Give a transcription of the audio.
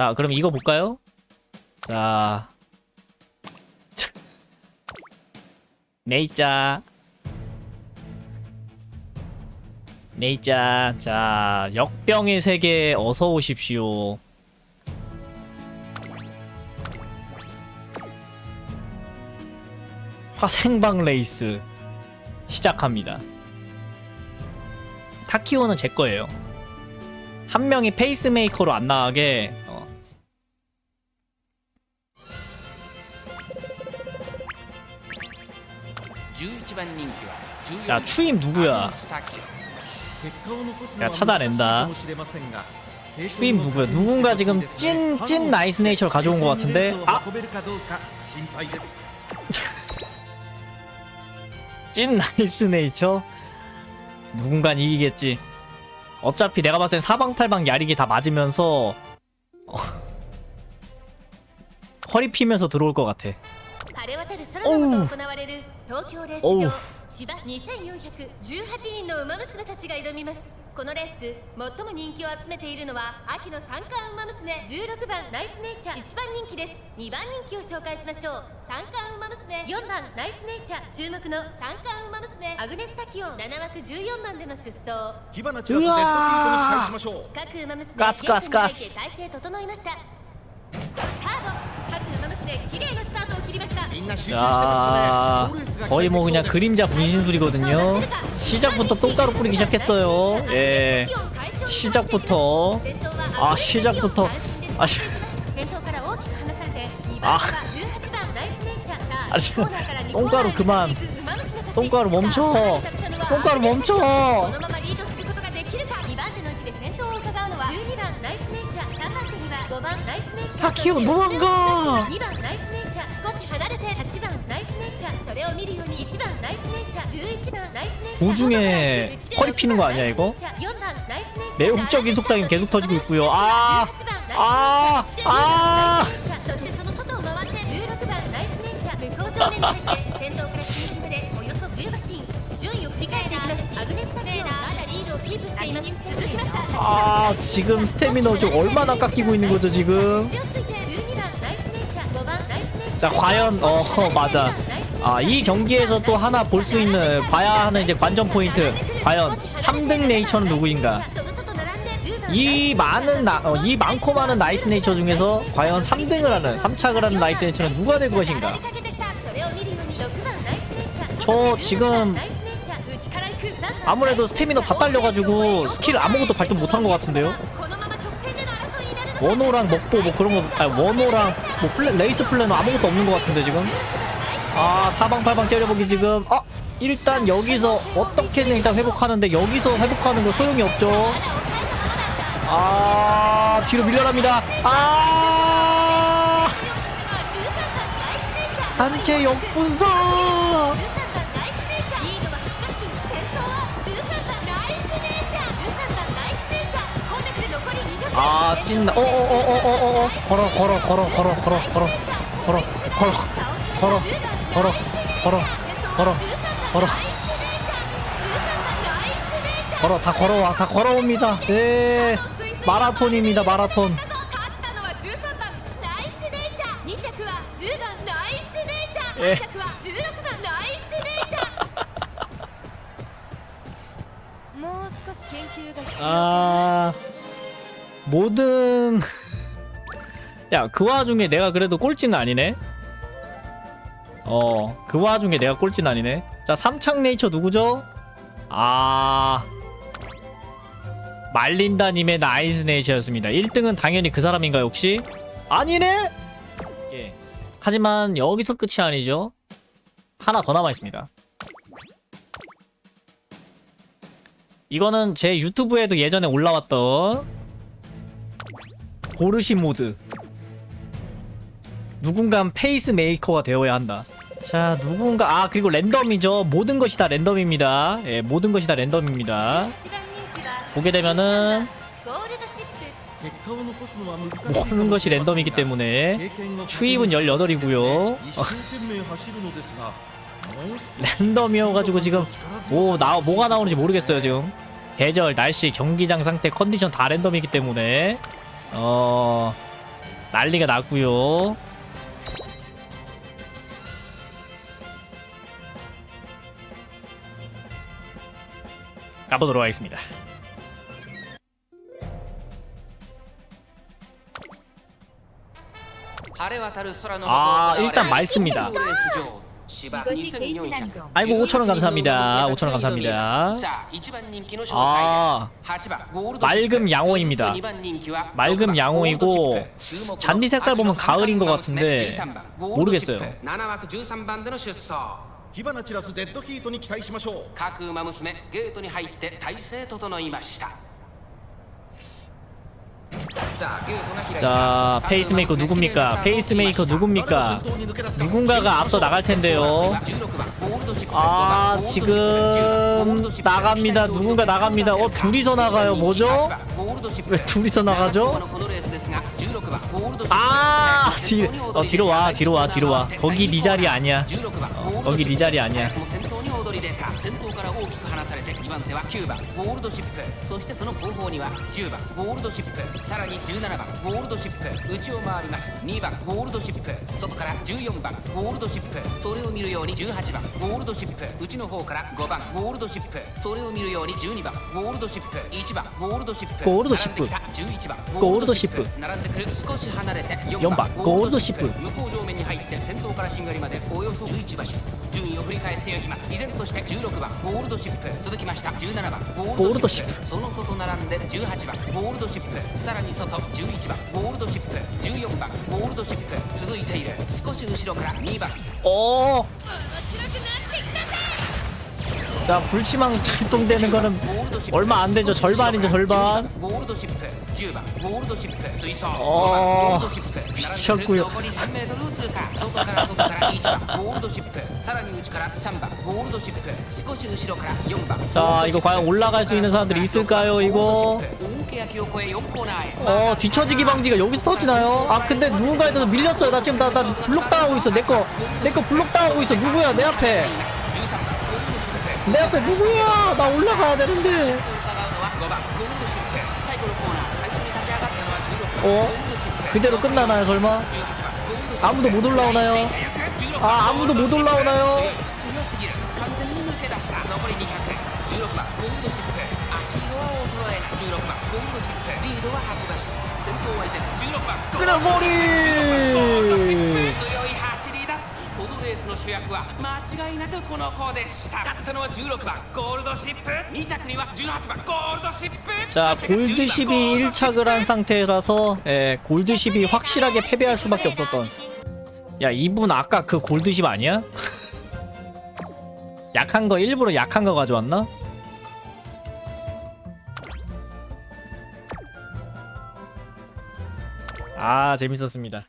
자, 그럼 이거 볼까요? 자. 네이자. 네이자. 자, 역병의 세계 어서 오십시오. 화생방 레이스 시작합니다. 타키오는 제 거예요. 한 명이 페이스메이커로 안 나가게 야 추임 누구야? 야 찾아낸다. 추임 누구야? 누군가 지금 찐 찐 나이스 네이처를 가져온 것 같은데. 아. 찐 나이스 네이처. 누군간 이기겠지. 어차피 내가 봤을 땐 사방팔방 야리기 다 맞으면서 허리 피면서 들어올 것 같아. 晴れ渡る空の下行われる東京レース場芝2418人の馬娘たちが挑みます。このレース最も人気を集めているのは秋の三冠馬娘16番ナイスネイチャー1番人気です。2番人気を紹介しましょう。三冠馬娘4番ナイスネイチャー注目の三冠馬娘アグネスタキオン。7枠14番での出走。火花散らすデッドヒートに期待しましょう。各馬娘ガスガスガス。体勢整いました。スター 야, 거의 뭐 그냥 그림자 분신술이거든요. 시작부터 똥가루 뿌리기 시작했어요. 예. 시작부터. 아, 시작부터. 아, 시... 아. 아, 똥가루 그만. 똥가루 멈춰. 똥가루 멈춰. 番手には5番ナイスネイチャー 타키오 도망가. 2番ナイスネイチャー少し離れて8番ナイスネイチャーそれを見るように1番ナイスネイチャー11番ナイスネイチャー 도중에 허리 피는 거 아니야, 이거? 4番ナイスネイチャー 매혹적인 속삭임 계속 터지고 있고요. 아, 18番 아, 아. そしてその外を回って16番ナイスネイチャー向こう正面に入って先頭から中心まで 아 지금 스태미너 좀 얼마나 깎이고 있는 거죠 지금? 자 과연 어 맞아. 아 이 경기에서 또 하나 볼 수 있는 봐야 하는 이제 관전 포인트. 과연 3등 네이처는 누구인가? 이 많은 나, 어, 이 많고 많은 나이스 네이처 중에서 과연 3등을 하는 3착을 하는 나이스 네이처는 누가 될 것인가? 저 지금 아무래도 스태미너 다 딸려가지고 스킬 아무것도 발동 못한 것 같은데요? 원호랑 먹보 뭐 그런 거, 아니, 원호랑 뭐 플레, 레이스 플래너 아무것도 없는 것 같은데 지금? 아, 사방팔방 째려보기 지금, 아! 일단 여기서 어떻게든 일단 회복하는데 여기서 회복하는 거 소용이 없죠? 아, 뒤로 밀려납니다. 아! 단체 역분석! 아 찐다 어어어어어어. 걸어 걸어 걸어 걸어 걸어 걸어 걸어. 걸어 걸어 걸어 걸어 걸어 걸어. 걸어 다 걸어와 다 걸어옵니다. 예. 마라톤입니다 마라톤. 예. 아. 모든. 야, 그 와중에 내가 그래도 꼴찌는 아니네? 어, 그 와중에 내가 꼴찌는 아니네? 자, 삼창 네이처 누구죠? 아. 말린다님의 나이스 네이처였습니다. 1등은 당연히 그 사람인가요, 혹시? 아니네? 예. 하지만 여기서 끝이 아니죠. 하나 더 남아있습니다. 이거는 제 유튜브에도 예전에 올라왔던 고르시 모드. 누군가 페이스메이커가 되어야 한다. 자 누군가 아 그리고 랜덤이죠. 모든 것이 다 랜덤입니다. 예 모든 것이 다 랜덤입니다. 보게 되면은 모든 것이 랜덤이기 때문에 추입은 18이고요. 랜덤이어가지고 지금 뭐 오나 뭐가 나오는지 모르겠어요 지금. 계절 날씨 경기장 상태 컨디션 다 랜덤이기 때문에. 어 난리가 났고요. 가보도록 하겠습니다. 아, 아 일단 맑습니다. 이것이 게이트 아이고 5천원 감사합니다. 5천원 감사합니다. 아, 맑음 양호입니다. 맑음 양호이고 잔디 색깔 보면 가을인 것 같은데 모르겠어요. 火花散らすデッドヒートに期待しましょう各馬娘ゲートに入って体勢整いました 자 페이스메이커 누굽니까? 페이스메이커 누굽니까? 누군가가 앞서 나갈 텐데요. 아 지금 나갑니다. 누군가 나갑니다. 어 둘이서 나가요. 뭐죠? 왜 둘이서 나가죠? 아 뒤, 어, 뒤로 와 뒤로 와 뒤로 와. 거기 네 자리 아니야. 거기 네 자리 아니야 番手は9番ゴールドシップ。そしてその後方には10番ゴールドシップ。さらに17番ゴールドシップ。内を回ります。2番ゴールドシップ。外から14番ゴールドシップ。それを見るように18番ゴールドシップ。内の方から5番ゴールドシップ。それを見るように12番ゴールドシップ。1番ゴールドシップ。ゴールドシップ。並んできた11番ゴールドシップ。並んでくる少し離れて4 4番ゴールドシップ。向こう上面に入って先頭からしんがりまでおよそ11馬身順位を振り返っていきます。依然として16番ゴールドシップ。続きました。17番ゴゴールドシップ。その外並んで18番ゴールドシップ。さらに外11番ゴールドシップ。14番ゴールドシップ。続いている少し後ろから2番。 어. 자 불치망 출동되는 거는 얼마 안 되죠. 절반이죠 절반. 어 미쳤구요. 자 이거 과연 올라갈 수 있는 사람들이 있을까요 이거? 어 뒤처지기 방지가 여기서 터지나요? 아 근데 누군가에 대해서 밀렸어요. 나 지금 나, 나 블록당하고 있어. 내거내거 블록당하고 있어. 누구야? 내 앞에. 내 앞에 누구야? 나 올라가야 되는데. 어? 그대로 끝나나요, 설마? 아무도 못 올라오나요? 아, 아무도 못 올라오나요? 끊어버리! 着は間違いなくこの子でした勝ったのは16番ゴールドシップ2着には18番ゴールドシップ자 골드십이 1착을 한 상태라서 예, 골드십이 확실하게 패배할 수밖에 없었던 야 이분 아까 그 골드십 아니야? 약한 거 일부러 약한 거 가져왔나? 아 재밌었습니다